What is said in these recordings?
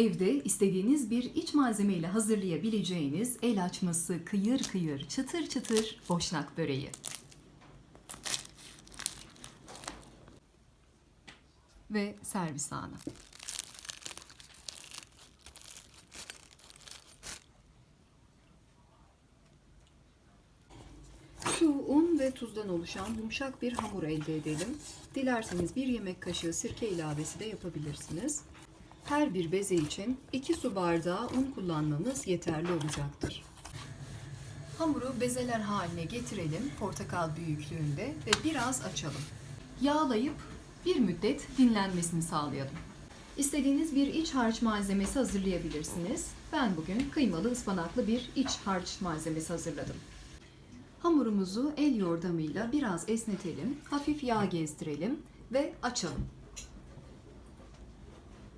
Evde istediğiniz bir iç malzemeyle hazırlayabileceğiniz el açması kıyır kıyır çıtır çıtır boşnak böreği. Ve servis anı. Su, un ve tuzdan oluşan yumuşak bir hamur elde edelim. Dilerseniz bir yemek kaşığı sirke ilavesi de yapabilirsiniz. Her bir beze için 2 su bardağı un kullanmamız yeterli olacaktır. Hamuru bezeler haline getirelim portakal büyüklüğünde ve biraz açalım. Yağlayıp bir müddet dinlenmesini sağlayalım. İstediğiniz bir iç harç malzemesi hazırlayabilirsiniz. Ben bugün kıymalı ıspanaklı bir iç harç malzemesi hazırladım. Hamurumuzu el yordamıyla biraz esnetelim, hafif yağ gezdirelim ve açalım.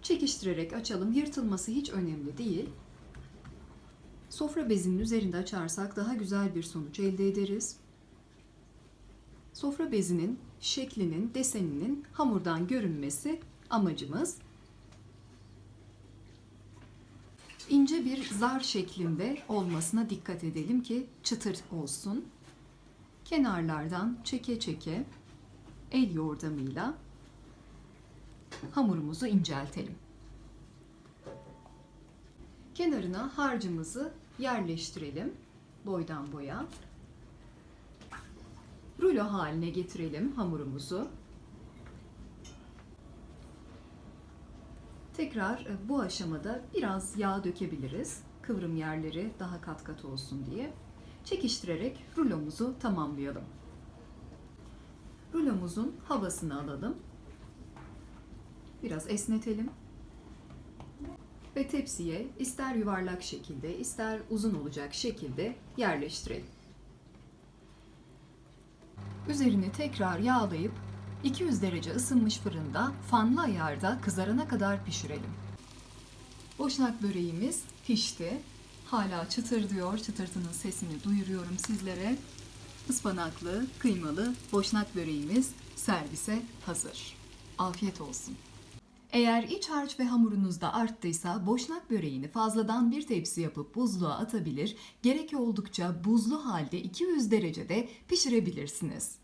Çekiştirerek açalım. Yırtılması hiç önemli değil. Sofra bezinin üzerinde açarsak daha güzel bir sonuç elde ederiz. Sofra bezinin şeklinin, deseninin hamurdan görünmesi amacımız. İnce bir zar şeklinde olmasına dikkat edelim ki çıtır olsun. Kenarlardan çeke çeke el yordamıyla hamurumuzu inceltelim. Kenarına harcımızı yerleştirelim boydan boya. Rulo haline getirelim hamurumuzu. Tekrar e, bu aşamada biraz yağ dökebiliriz. Kıvrım yerleri daha kat kat olsun diye. Çekiştirerek rulomuzu tamamlayalım. Rulomuzun havasını alalım. Biraz esnetelim. Ve tepsiye ister yuvarlak şekilde ister uzun olacak şekilde yerleştirelim. Üzerini tekrar yağlayıp 200 derece ısınmış fırında fanlı ayarda kızarana kadar pişirelim. Boşnak böreğimiz pişti. Hala çıtır diyor. Çıtırtının sesini duyuruyorum sizlere. Ispanaklı, kıymalı boşnak böreğimiz servise hazır. Afiyet olsun. Eğer iç harç ve hamurunuzda arttıysa boşnak böreğini fazladan bir tepsi yapıp buzluğa atabilir, gerek oldukça buzlu halde 200 derecede pişirebilirsiniz.